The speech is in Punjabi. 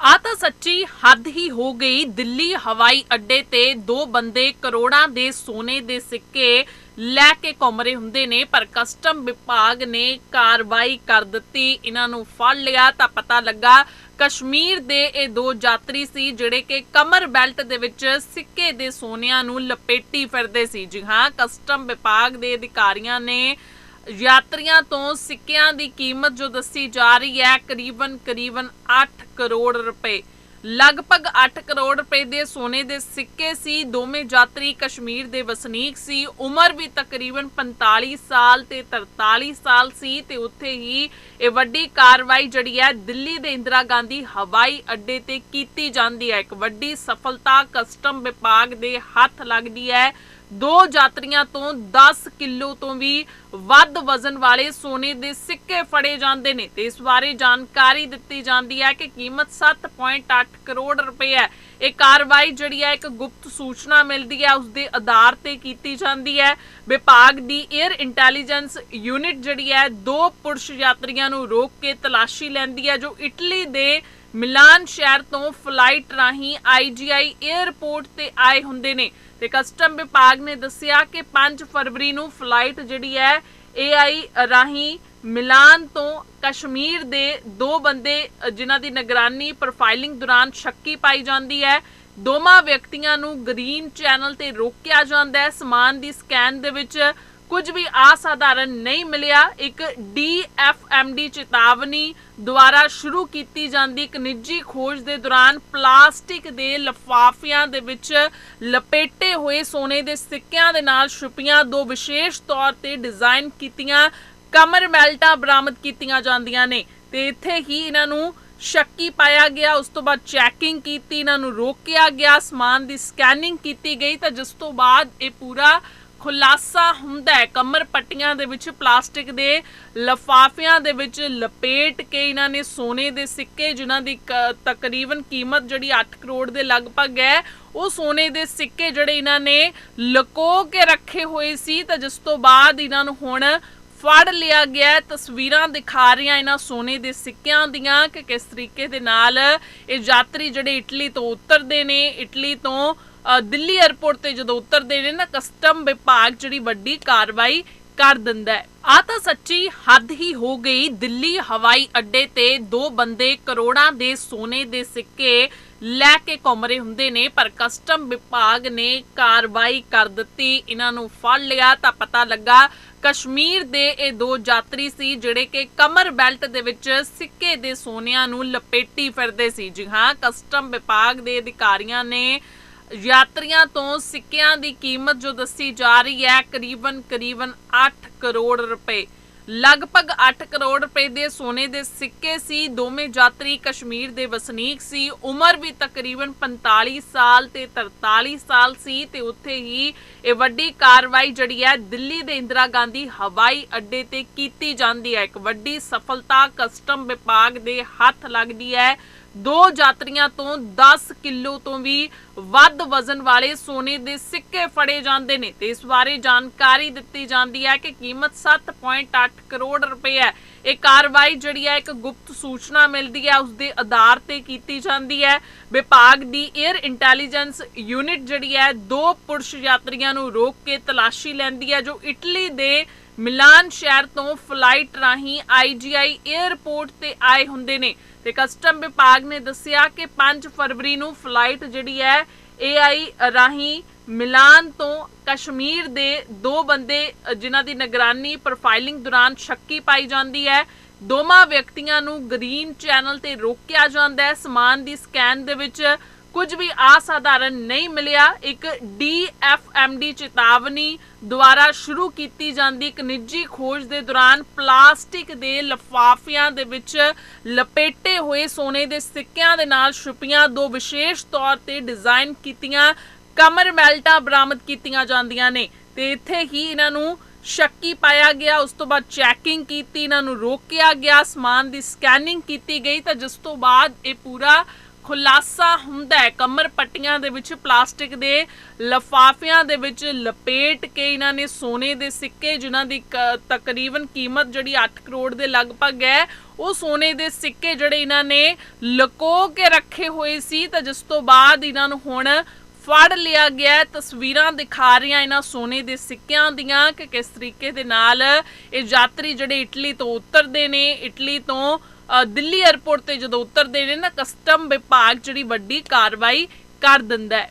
ਆ ਤਾਂ ਸੱਚੀ ਹੱਦ ਹੀ ਹੋ ਗਈ। ਦਿੱਲੀ ਹਵਾਈ ਅੱਡੇ ਤੇ ਦੋ ਬੰਦੇ ਕਰੋੜਾਂ ਦੇ ਸੋਨੇ ਦੇ ਸਿੱਕੇ ਲੈ ਕੇ ਘੁੰਮ ਰਹੇ ਹੁੰਦੇ ਨੇ, ਪਰ ਕਸਟਮ ਵਿਭਾਗ ਨੇ ਕਾਰਵਾਈ ਕਰ ਦਿੱਤੀ, ਇਹਨਾਂ ਨੂੰ ਫੜ ਲਿਆ। ਤਾਂ ਪਤਾ ਲੱਗਾ ਕਸ਼ਮੀਰ ਦੇ ਇਹ ਦੋ ਯਾਤਰੀ ਸੀ, ਜਿਹੜੇ ਕਿ ਕਮਰ ਬੈਲਟ ਦੇ ਵਿੱਚ ਸਿੱਕੇ ਦੇ ਸੋਨਿਆਂ ਨੂੰ ਲਪੇਟੀ ਫਿਰਦੇ ਸੀ। ਜੀ ਹਾਂ, ਕਸਟਮ ਵਿਭਾਗ ਦੇ ਅਧਿਕਾਰੀਆਂ ਨੇ ਯਾਤਰੀਆਂ ਤੋਂ ਸਿੱਕਿਆਂ ਦੀ ਕੀਮਤ ਜੋ ਦੱਸੀ ਜਾ ਰਹੀ ਹੈ, ਕਰੀਬਨ ਕਰੀਬਨ 8 ਕਰੋੜ ਰੁਪਏ। ਲਗਭਗ 8 ਕਰੋੜ ਰੁਪਏ ਦੇ ਸੋਨੇ ਦੇ ਸਿੱਕੇ ਸੀ, ਦੋਵੇਂ ਯਾਤਰੀ ਕਸ਼ਮੀਰ ਦੇ ਵਸਨੀਕ ਸੀ। ਉਮਰ ਵੀ ਤਕਰੀਬਨ 45 ਸਾਲ ਤੇ 43 ਸਾਲ ਸੀ ਤੇ ਉੱਥੇ ਹੀ ਇਹ ਵੱਡੀ ਕਾਰਵਾਈ ਜਿਹੜੀ ਹੈ, ਦਿੱਲੀ ਦੇ ਇੰਦਰਾ ਗਾਂਧੀ ਹਵਾਈ ਅੱਡੇ ਤੇ ਕੀਤੀ ਜਾਂਦੀ ਹੈ। ਇੱਕ ਵੱਡੀ ਸਫਲਤਾ, ਕਸਟਮ ਵਿਭਾਗ ਦੇ ਹੱਥ ਲੱਗਦੀ ਹੈ। ਦੋ ਯਾਤਰੀਆਂ ਤੋਂ 10 ਕਿਲੋ ਤੋਂ ਵੀ ਵੱਧ ਵਜ਼ਨ ਵਾਲੇ ਸੋਨੇ ਦੇ ਸਿੱਕੇ ਫੜੇ ਜਾਂਦੇ ਨੇ ਤੇ ਇਸ ਬਾਰੇ ਜਾਣਕਾਰੀ ਦਿੱਤੀ ਜਾਂਦੀ ਹੈ ਕਿ ਕੀਮਤ 7.8 ਕਰੋੜ ਰੁਪਏ ਹੈ। ਇਹ ਕਾਰਵਾਈ ਜਿਹੜੀ ਹੈ ਇੱਕ ਗੁਪਤ ਸੂਚਨਾ ਮਿਲਦੀ ਹੈ, ਉਸ ਦੇ ਆਧਾਰ ਤੇ ਕੀਤੀ ਜਾਂਦੀ ਹੈ। ਵਿਭਾਗ ਦੀ 에ਅਰ ਇੰਟੈਲੀਜੈਂਸ ਯੂਨਿਟ ਜਿਹੜੀ ਹੈ, ਦੋ ਪੁਰਸ਼ ਯਾਤਰੀਆਂ ਨੂੰ ਰੋਕ ਕੇ ਤਲਾਸ਼ੀ ਲੈਂਦੀ ਹੈ, ਜੋ ਇਟਲੀ ਦੇ ਮਿਲਾਨ ਸ਼ਹਿਰ ਤੋਂ ਫਲਾਈਟ ਰਾਹੀਂ ਆਈਜੀਆਈ 에ਅਰਪੋਰਟ ਤੇ ਆਏ ਹੁੰਦੇ ਨੇ। ਤੇ ਕਸਟਮ ਵਿਭਾਗ ਨੇ ਦੱਸਿਆ ਕਿ 5 ਫਰਵਰੀ ਨੂੰ ਫਲਾਈਟ ਜਿਹੜੀ ਹੈ ਏਆਈ ਰਾਹੀਂ ਮਿਲਾਨ ਤੋਂ ਕਸ਼ਮੀਰ ਦੇ ਦੋ ਬੰਦੇ, ਜਿਨ੍ਹਾਂ ਦੀ ਨਿਗਰਾਨੀ ਪ੍ਰੋਫਾਈਲਿੰਗ ਦੌਰਾਨ ਸ਼ੱਕੀ ਪਾਈ ਜਾਂਦੀ ਹੈ। ਦੋਵਾਂ ਵਿਅਕਤੀਆਂ ਨੂੰ ਗ੍ਰੀਨ ਚੈਨਲ ਤੇ ਰੋਕਿਆ ਜਾਂਦਾ ਹੈ। ਸਮਾਨ ਦੀ ਸਕੈਨ ਦੇ ਵਿੱਚ ਕੁਝ ਵੀ ਅਸਾਧਾਰਨ ਨਹੀਂ ਮਿਲਿਆ। ਇੱਕ ਡੀਐਫਐਮਡੀ ਚੇਤਾਵਨੀ ਦੁਆਰਾ ਸ਼ੁਰੂ ਕੀਤੀ ਜਾਂਦੀ ਇੱਕ ਨਿੱਜੀ ਖੋਜ ਦੇ ਦੌਰਾਨ ਪਲਾਸਟਿਕ ਦੇ ਲਫਾਫਿਆਂ ਦੇ ਵਿੱਚ ਲਪੇਟੇ ਹੋਏ ਸੋਨੇ ਦੇ ਸਿੱਕਿਆਂ ਦੇ ਨਾਲ ਛੁਪੀਆਂ ਦੋ ਵਿਸ਼ੇਸ਼ ਤੌਰ ਤੇ ਡਿਜ਼ਾਈਨ ਕੀਤੀਆਂ, ਕਮਰ ਮੈਲਟਾਂ ਬਰਾਮਦ ਕੀਤੀਆਂ ਜਾਂਦੀਆਂ ਨੇ। ਤੇ ਇੱਥੇ ਹੀ ਇਹਨਾਂ ਨੂੰ ਸ਼ੱਕੀ ਪਾਇਆ ਗਿਆ, ਉਸ ਤੋਂ ਬਾਅਦ ਚੈਕਿੰਗ ਕੀਤੀ, ਇਹਨਾਂ ਨੂੰ ਰੋਕਿਆ ਗਿਆ, ਸਮਾਨ ਦੀ ਸਕੈਨਿੰਗ ਕੀਤੀ ਗਈ ਤਾਂ ਜਿਸ ਤੋਂ ਬਾਅਦ ਇਹ ਪੂਰਾ ਖੁਲਾਸਾ ਹੁੰਦਾ ਹੈ। ਕਮਰ ਪੱਟੀਆਂ ਦੇ ਵਿੱਚ ਪਲਾਸਟਿਕ ਦੇ ਲਫਾਫਿਆਂ ਦੇ ਵਿੱਚ ਲਪੇਟ ਕੇ ਇਹਨਾਂ ਨੇ ਸੋਨੇ ਦੇ ਸਿੱਕੇ, ਜਿਨ੍ਹਾਂ ਦੀ ਤਕਰੀਬਨ ਕੀਮਤ ਜਿਹੜੀ 8 ਕਰੋੜ ਦੇ ਲਗਭਗ ਹੈ, ਉਹ ਸੋਨੇ ਦੇ ਸਿੱਕੇ ਜਿਹੜੇ ਇਹਨਾਂ ਨੇ ਲਕੋ ਕੇ ਰੱਖੇ ਹੋਏ ਸੀ। ਤਾਂ ਜਿਸ ਤੋਂ ਬਾਅਦ ਇਹਨਾਂ ਨੂੰ ਹੁਣ ਫੜ ਲਿਆ ਗਿਆ ਤਸਵੀਰਾਂ ਦਿਖਾ ਰਹੀਆਂ ਇਹਨਾਂ ਸੋਨੇ ਦੇ ਸਿੱਕਿਆਂ ਦੀਆਂ ਕਿ ਕਿਸ ਤਰੀਕੇ ਦੇ ਨਾਲ ਇਹ ਯਾਤਰੀ ਜਿਹੜੇ ਇਟਲੀ ਤੋਂ ਉਤਰਦੇ ਨੇ ਇਟਲੀ ਤੋਂ ਅ, ਦਿੱਲੀ 에ਅਰਪੋਰਟ ਤੇ ਜਦੋਂ ਉਤਰਦੇ ਨੇ ਨਾ ਕਸਟਮ ਵਿਭਾਗ ਜਿਹੜੀ ਵੱਡੀ ਕਾਰਵਾਈ ਕਰ ਦਿੰਦਾ ਹੈ। ਆ ਤਾਂ ਸੱਚੀ ਹੱਦ ਹੀ ਹੋ ਗਈ। ਦਿੱਲੀ ਹਵਾਈ ਅੱਡੇ ਤੇ ਦੋ ਬੰਦੇ ਕਰੋੜਾਂ ਦੇ ਸੋਨੇ ਦੇ ਸਿੱਕੇ ਲੈ ਕੇ ਘੁੰਮ ਹੁੰਦੇ ਨੇ, ਪਰ ਕਸਟਮ ਵਿਭਾਗ ਨੇ ਕਾਰਵਾਈ ਕਰ ਦਿੱਤੀ, ਇਹਨਾਂ ਨੂੰ ਫੜ ਲਿਆ। ਤਾਂ ਪਤਾ ਲੱਗਾ ਕਸ਼ਮੀਰ ਦੇ ਇਹ ਦੋ ਯਾਤਰੀ ਸੀ, ਜਿਹੜੇ ਕਿ ਕਮਰ ਬੈਲਟ ਦੇ ਵਿੱਚ ਸਿੱਕੇ ਦੇ ਸੋਨਿਆਂ ਨੂੰ ਲਪੇਟੀ ਫਿਰਦੇ ਸੀ। ਜੀ ਹਾਂ, ਕਸਟਮ ਵਿਭਾਗ ਦੇ ਅਧਿਕਾਰੀਆਂ ਨੇ ਯਾਤਰੀਆਂ ਤੋਂ ਸਿੱਕਿਆਂ ਦੀ ਕੀਮਤ ਜੋ ਦੱਸੀ ਜਾ ਰਹੀ ਹੈ, ਕਰੀਬਨ ਕਰੀਬਨ 8 ਕਰੋੜ ਰੁਪਏ। ਲਗਭਗ 8 ਕਰੋੜ ਰੁਪਏ ਦੇ ਸੋਨੇ ਦੇ ਸਿੱਕੇ ਸੀ, ਦੋਵੇਂ ਯਾਤਰੀ ਕਸ਼ਮੀਰ ਦੇ ਵਸਨੀਕ ਸੀ। ਉਮਰ ਵੀ ਤਕਰੀਬਨ 45 ਸਾਲ ਤੇ 43 ਸਾਲ ਸੀ ਤੇ ਉੱਥੇ ਹੀ ਇਹ ਵੱਡੀ ਕਾਰਵਾਈ ਜਿਹੜੀ ਹੈ ਦਿੱਲੀ ਦੇ ਇੰਦਰਾ ਗਾਂਧੀ ਹਵਾਈ ਅੱਡੇ ਤੇ ਕੀਤੀ ਜਾਂਦੀ ਹੈ। ਇੱਕ ਵੱਡੀ ਸਫਲਤਾ, ਕਸਟਮ ਵਿਭਾਗ ਦੇ ਹੱਥ ਲੱਗਦੀ ਹੈ। ਦੋ ਯਾਤਰੀਆਂ ਤੋਂ 10 ਕਿਲੋ ਤੋਂ ਵੀ ਵੱਧ ਵਜ਼ਨ ਵਾਲੇ ਸੋਨੇ ਦੇ ਸਿੱਕੇ ਫੜੇ ਜਾਂਦੇ ਨੇ। ਤੇ ਇਸ ਬਾਰੇ ਜਾਣਕਾਰੀ ਦਿੱਤੀ ਜਾਂਦੀ ਹੈ ਕਿ ਕੀਮਤ 7.8 ਕਰੋੜ ਰੁਪਏ ਹੈ। ਇਹ ਕਾਰਵਾਈ ਜਿਹੜੀ ਹੈ, ਇੱਕ ਗੁਪਤ ਸੂਚਨਾ ਮਿਲਦੀ ਹੈ ਉਸ ਦੇ ਆਧਾਰ ਤੇ ਕੀਤੀ ਜਾਂਦੀ ਹੈ। ਵਿਭਾਗ ਦੀ 에ਅਰ ਇੰਟੈਲੀਜੈਂਸ ਯੂਨਿਟ ਜਿਹੜੀ ਹੈ, ਦੋ ਪੁਰਸ਼ ਯਾਤਰੀਆਂ ਨੂੰ ਰੋਕ ਕੇ ਤਲਾਸ਼ੀ ਲੈਂਦੀ ਹੈ, ਜੋ ਇਟਲੀ ਦੇ ਮਿਲਾਨ ਸ਼ਹਿਰ ਤੋਂ ਫਲਾਈਟ ਰਾਹੀਂ ਆਈਜੀਆਈ 에ਅਰਪੋਰਟ ਤੇ ਆਏ ਹੁੰਦੇ ਨੇ। ਤੇ ਕਸਟਮ ਵਿਭਾਗ ਨੇ ਦੱਸਿਆ ਕਿ 5 ਫਰਵਰੀ ਨੂੰ ਫਲਾਈਟ ਜਿਹੜੀ ਹੈ ਏਆਈ ਰਾਹੀਂ ਮਿਲਾਨ ਤੋਂ ਕਸ਼ਮੀਰ ਦੇ ਦੋ ਬੰਦੇ, ਜਿਨ੍ਹਾਂ ਦੀ ਨਿਗਰਾਨੀ ਪ੍ਰੋਫਾਈਲਿੰਗ ਦੌਰਾਨ ਸ਼ੱਕੀ ਪਾਈ ਜਾਂਦੀ ਹੈ। ਦੋਵਾਂ ਵਿਅਕਤੀਆਂ ਨੂੰ ਗ੍ਰੀਨ ਚੈਨਲ ਤੇ ਰੋਕਿਆ ਜਾਂਦਾ ਹੈ। ਸਮਾਨ ਦੀ ਸਕੈਨ ਦੇ ਵਿੱਚ ਕੁਝ ਵੀ ਅਸਾਧਾਰਨ ਨਹੀਂ ਮਿਲਿਆ। ਇੱਕ ਡੀਐਫਐਮਡੀ ਚੇਤਾਵਨੀ ਦੁਆਰਾ ਸ਼ੁਰੂ ਕੀਤੀ ਜਾਂਦੀ ਇੱਕ ਨਿੱਜੀ ਖੋਜ ਦੇ ਦੌਰਾਨ ਪਲਾਸਟਿਕ ਦੇ ਲਫਾਫਿਆਂ ਦੇ ਵਿੱਚ ਲਪੇਟੇ ਹੋਏ ਸੋਨੇ ਦੇ ਸਿੱਕਿਆਂ ਦੇ ਨਾਲ ਛੁਪੀਆਂ ਦੋ ਵਿਸ਼ੇਸ਼ ਤੌਰ ਤੇ ਡਿਜ਼ਾਈਨ ਕੀਤੀਆਂ, ਕਮਰ ਮੈਲਟਾਂ ਬਰਾਮਦ ਕੀਤੀਆਂ ਜਾਂਦੀਆਂ ਨੇ। ਤੇ ਇੱਥੇ ਹੀ ਇਹਨਾਂ ਨੂੰ ਸ਼ੱਕੀ ਪਾਇਆ ਗਿਆ, ਉਸ ਤੋਂ ਬਾਅਦ ਚੈਕਿੰਗ ਕੀਤੀ, ਇਹਨਾਂ ਨੂੰ ਰੋਕਿਆ ਗਿਆ, ਸਮਾਨ ਦੀ ਸਕੈਨਿੰਗ ਕੀਤੀ ਗਈ ਤਾਂ ਜਿਸ ਤੋਂ ਬਾਅਦ ਇਹ ਪੂਰਾ ਖੁਲਾਸਾ ਹੁੰਦਾ ਹੈ। ਕਮਰ ਪੱਟੀਆਂ ਦੇ ਵਿੱਚ ਪਲਾਸਟਿਕ ਦੇ ਲਫਾਫਿਆਂ ਦੇ ਵਿੱਚ ਲਪੇਟ ਕੇ ਇਹਨਾਂ ਨੇ ਸੋਨੇ ਦੇ ਸਿੱਕੇ, ਜਿਨ੍ਹਾਂ ਦੀ ਤਕਰੀਬਨ ਕੀਮਤ ਜਿਹੜੀ 8 ਕਰੋੜ ਦੇ ਲਗਭਗ ਹੈ, ਉਹ ਸੋਨੇ ਦੇ ਸਿੱਕੇ ਜਿਹੜੇ ਇਹਨਾਂ ਨੇ ਲੁਕੋ ਕੇ ਰੱਖੇ ਹੋਏ ਸੀ ਤਾਂ ਜਿਸ ਤੋਂ ਬਾਅਦ ਇਹਨਾਂ ਨੂੰ ਹੁਣ ਫੜ ਲਿਆ ਗਿਆ ਤਸਵੀਰਾਂ ਦਿਖਾ ਰਹੀਆਂ ਇਹਨਾਂ ਸੋਨੇ ਦੇ ਸਿੱਕਿਆਂ ਦੀਆਂ ਕਿ ਕਿਸ ਤਰੀਕੇ ਦੇ ਨਾਲ ਇਹ ਯਾਤਰੀ ਜਿਹੜੇ ਇਟਲੀ ਤੋਂ ਉਤਰਦੇ ਨੇ। ਇਟਲੀ ਤੋਂ ਦਿੱਲੀ 에ਅਰਪੋਰਟ ਤੇ ਜਦੋਂ ਉਤਰਦੇ ਨੇ ਨਾ ਕਸਟਮ ਵਿਭਾਗ ਜਿਹੜੀ ਵੱਡੀ ਕਾਰਵਾਈ ਕਰ ਦਿੰਦਾ ਹੈ।